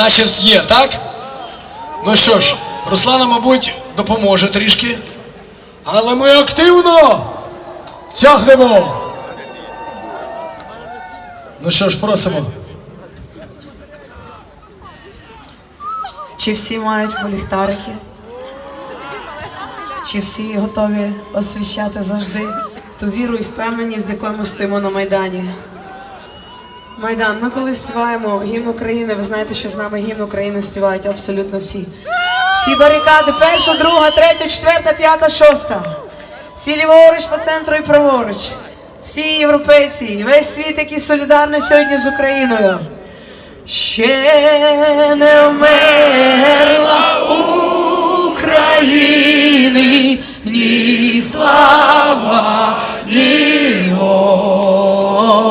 наче є, так? Ну що ж, Руслана, мабуть, допоможе трішки. Але ми активно тягнемо. Ну що ж, просимо. Чи всі мають ліхтарики? Чи всі готові освіщати завжди ту віру і впевненість, з якою ми стоїмо на Майдані? Майдан, ми коли співаємо гімн України, ви знаєте, що з нами гімн України співають абсолютно всі. Всі барикади, перша, друга, третя, четверта, п'ята, шоста. Всі ліворуч по центру і праворуч. Всі європейці, і весь світ, який солідарний сьогодні з Україною. Ще не вмерла України ні слава, ні воля.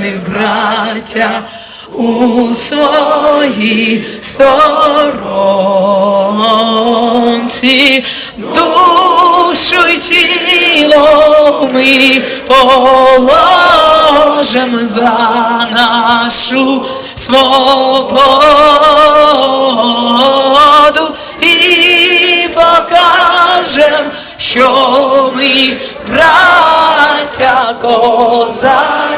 ми, браття, у своїй сторонці, душу й тіло ми положим за нашу свободу і покажем, що ми браття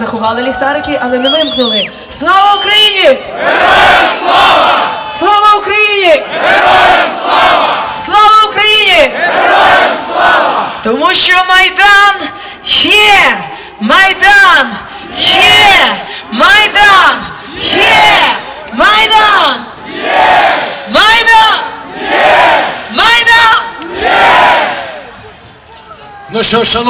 Заховали ліхтарики, але не вимкнули. Слава Україні! Героям слава! Слава Україні! Героям слава! Слава Україні! Героям слава! Тому що Майдан є! Майдан є! Майдан є! Майдан! Є! Майдан! Є! Майдан! Є! Ну що, шановні.